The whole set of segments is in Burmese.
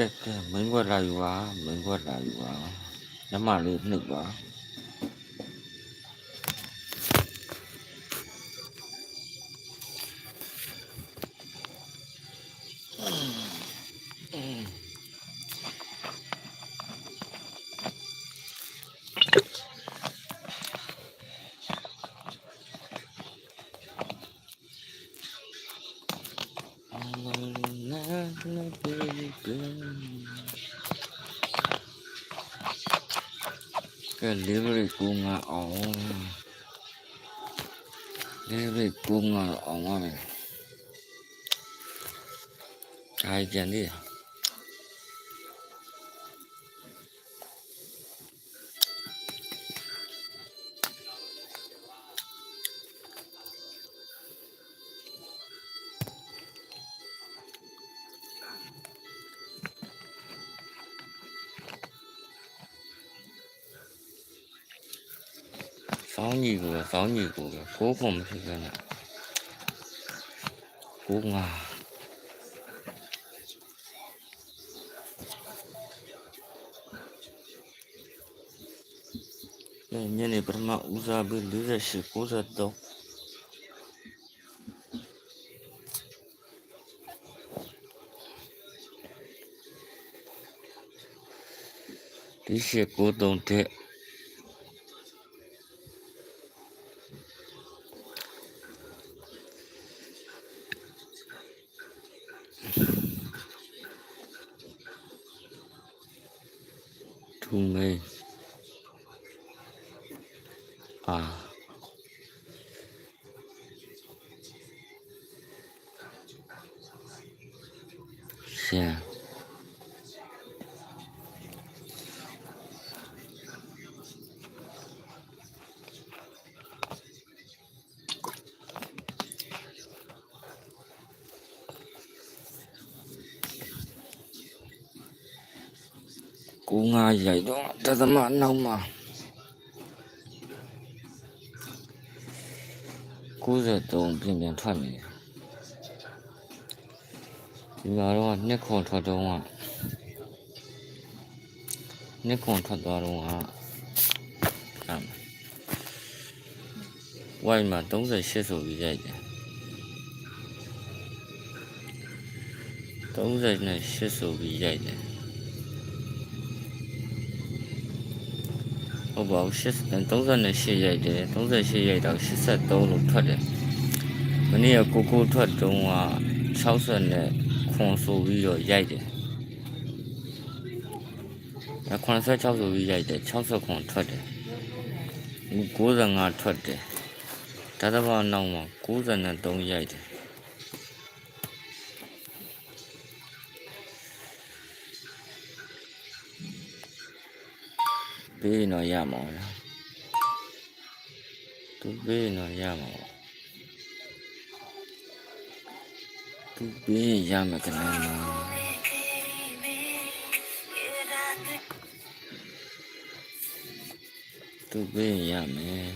ကဲကဲမင်းကွက်လာယူပါမင်းကွက်လာယူပါညမလေးနှိပ်ပါ ကဲလေးဘရိကူငါအောင်လေးဘရိကူငါအောင်ပါမယ်အိုင်ကြံလေး စောင်းကြီးကိုစောင်းကြီးကိုကိုးခုံမဖြစ်ခဲ့နဲ့ကိုငါညနေပထမဦးစားပေး48 93ဒီရှိ93တဲ့ထုံ မေးအာ 95ရိုက်တော့တသမနောက်မှာ93ပြင်ပြန်ထွက်နေဒီမှာတော့နှစ်ခွန်ထွက်တော့ကနှစ်ခွန်ထွက်သွားတော့ကဝိုင်းမှာ38ဆိုပြီးရိုက်တယ်38နဲ့8ဆိုပြီးရိုက်တယ် ဟုတ်ပါဘူး80 38ရိုက်တယ်38ရိုက်တော့83လို့ထွက်တယ်မနေ့ကကိုကိုထွက်တုံးက60နဲ့ခွန်ဆိုပြီးတော့ရိုက်တယ်အဲ86ဆိုပြီးရိုက်တယ်60ခွန်ထွက်တယ်95ထွက်တယ်ဒါသဘာနောက်မှာ93ရိုက်တယ် ဘေးရင်တော့ရမှာလားသူဘေးရင်တော့ရမှာပေါ့သူဘေးရင်ရမှာကနန်းမှာသူဘေးရင်ရမယ်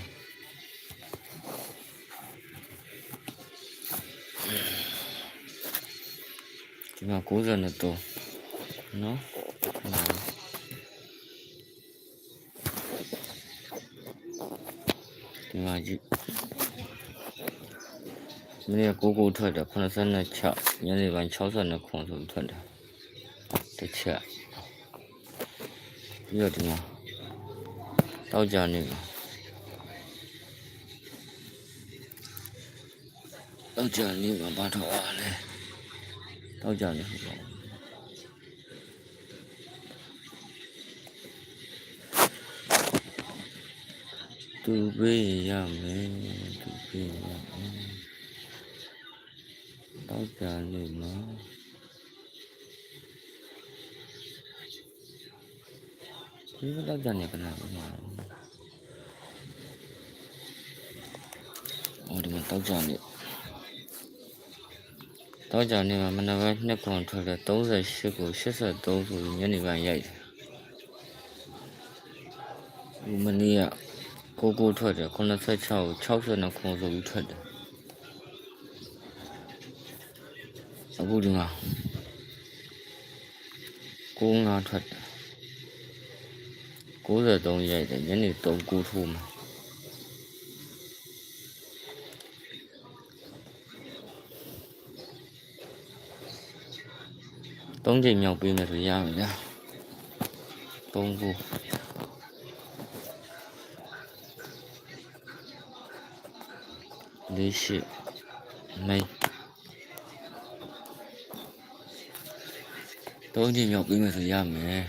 ဒီမှာ90နဲ့တော့နော်ဟုတ်ဒီမှာ ကြည့်မနေ့ကကိုကိုထွက်တယ်86ညနေပိုင်း60ခွန်ဆိုပြီးထွက်တယ်တစ်ချက်ပြီးတော့ဒီမှာတောက်ကြနေမှာတောက်ကြနေမှာဘာတော့အားလဲတောက်ကြနေမှာ သူပေးရမယ်သူပေးရမယ်တောက်ကြနေမှာဒီလိုတောက်ကြနေကနာမှာအော်ဒီမှာတောက်ကြနေတောက်ကြနေမှာမနက်ပိုင်းနှစ်ခွန်ထွက်တယ်38ကို83ဆိုပြီးညနေပိုင်းရိုက်တယ်ဒီမနေ့က ကိုကိုထွက်တယ်86ကို60နဲ့ခွန်ဆိုပြီးထွက်တယ်အခုဒီမှာ9ငါထွက်တယ်93ရိုက်တယ်ညနေ3 9ထိုးမှာသုံးချိန်မြောက်ပေးမယ်ဆိုရမယ်ဗျာ3 9 လေးရှိမိတ်သုံးချိန်မြောက်ပေးမယ်ဆိုရမယ်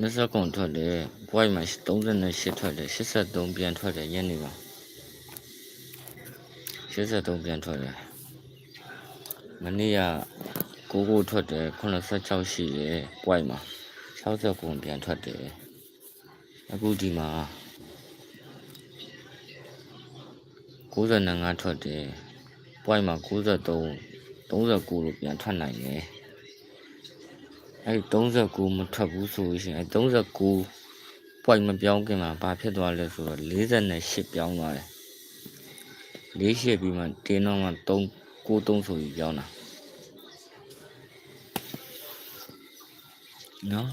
20ကုန်ထွက်တယ်ဘွိုက်မှာ38ထွက်တယ်83ပြန်ထွက်တယ်ညနေမှာ83ပြန်ထွက်တယ်မနေ့ကကိုကိုထွက်တယ်86ရှိတယ်ဘွိုက်မှာ60ကုန်ပြန်ထွက်တယ်အခုဒီမှာ 95ထွက်တယ်ဘွိုက်မှာ93 39လို့ပြန်ထွက်နိုင်တယ်အဲ့39မထွက်ဘူးဆိုလို့ရှိရင်အဲ့39 point မပြောင်းခင်မှာဘာဖြစ်သွားလဲဆိုတော့48ပြောင်းသွားတယ်48ပြီးမှတင်းတော့မှ3 93ဆိုပြီးပြောင်းတာနော်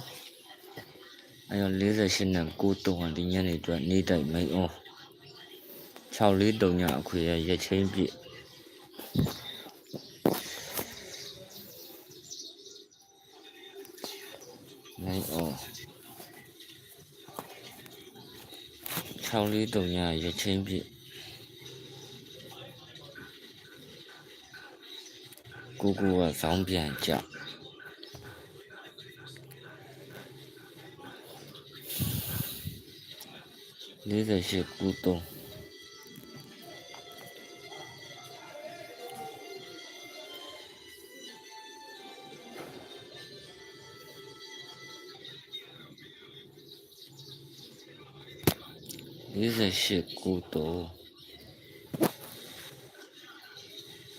အဲ့တော့48နဲ့93ကဒီညနေအတွက်နေတိုက်မိန်အောင် 643ညအခွေရရက်ချင်းပြည့်မိန်အောင်643ညရက်ချင်းပြည့်ကိုကိုကဇောင်းပြန်ကြ48 93 48ကိုတော့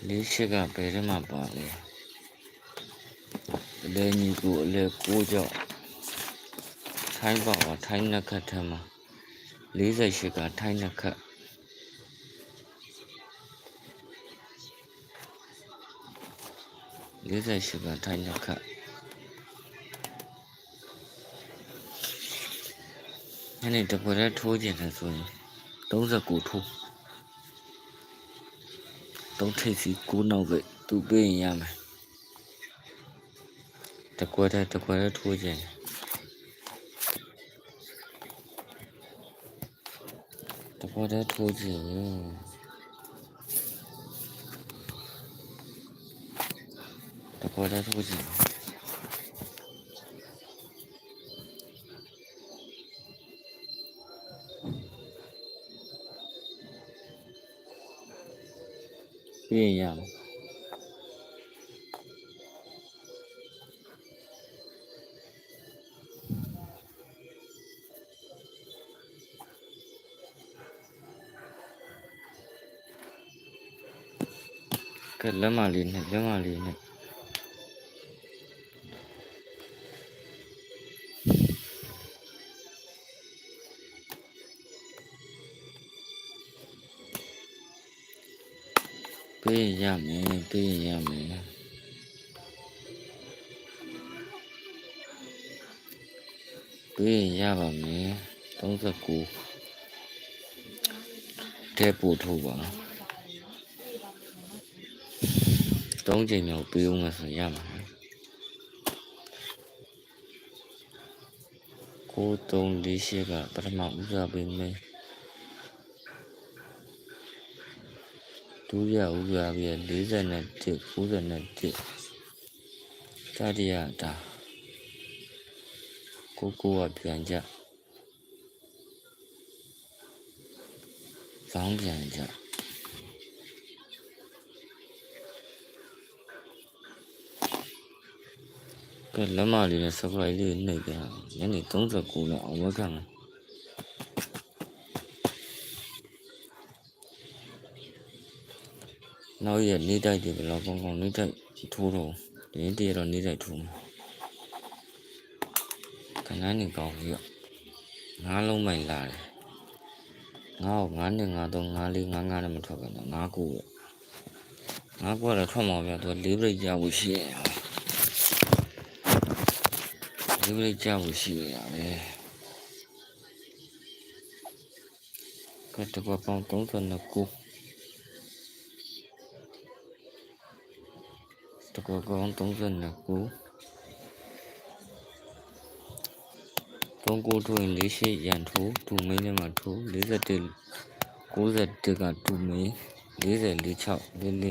လေးချက်ကဘယ်ထဲမှာပါလဲအလဲညီကိုအလဲကိုကြောက်ထိုင်းပါပါထိုင်းနှစ်ခတ်ထဲမှာ48ကထိုင်းနှစ်ခတ်48ကထိုင်းနှစ်ခတ်ညနေတပွဲတည်းထိုးကျင်တယ်ဆိုရင် 39ထိုးသုံးထိပ်စီ9နောက်ပဲသူပေးရင်ရမယ်တကွဲတည်းတကွဲတည်းထိုးကျင်တယ်တကွဲတည်းထိုးကျင်တကွဲတည်းထိုးကျင် ပေးရင်ရမယ်ကဲလက်မလေးနဲ့လက်မလေးနဲ့ပေး ပေးရင်ရပါမယ်39တဲ့ပို့ထုတ်ပါသုံးချိန်မြောက်ပေးအောင်ဆိုရမှာကို3 4ရှိကပထမဦးစားပေးမယ်ဒုတိယဦးစားပေး41 91တတိယတာ ကိုကိုကပြန်ကြဖောင်းပြန်ကြကဲလက်မလေးနဲ့ surprise လေးနှိပ်ပြန်ညနေ39လောက်အောင်ဝက်ခံမယ်နောက်ရက်နေတိုက်တယ်ဘယ် လန်းနေကောင်းပြီးတော့ငါးလုံးမိုင်လာတယ်ငါ့ကိုငါးနဲ့ငါးသုံးငါးလေးငါးငါးနဲ့မထွက်ဘူးငါးကိုပဲငါးကိုတော့ထွက်မှာပြတော့လေးဘရိတ်ရဖို့ရှိရလေးဘရိတ်ရဖို့ရှိရတယ်ကတ်တကွာပေါင်း32ကိုတကွာပေါင်း32ကို 3ကိုထိုးရင်၄ရှစ်ရန်ထိုးဒူမင်းနဲ့မှထိုး41 91ကဒူမင်း40 46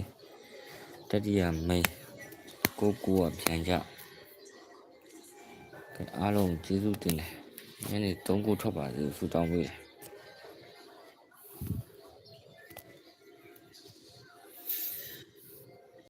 44တတိယမင်းကိုကိုကပြန်ကြကဲအားလုံးကျေးဇူးတင်တယ်ညနေ3ကိုထွက်ပါစေဆူတောင်းပေးတယ်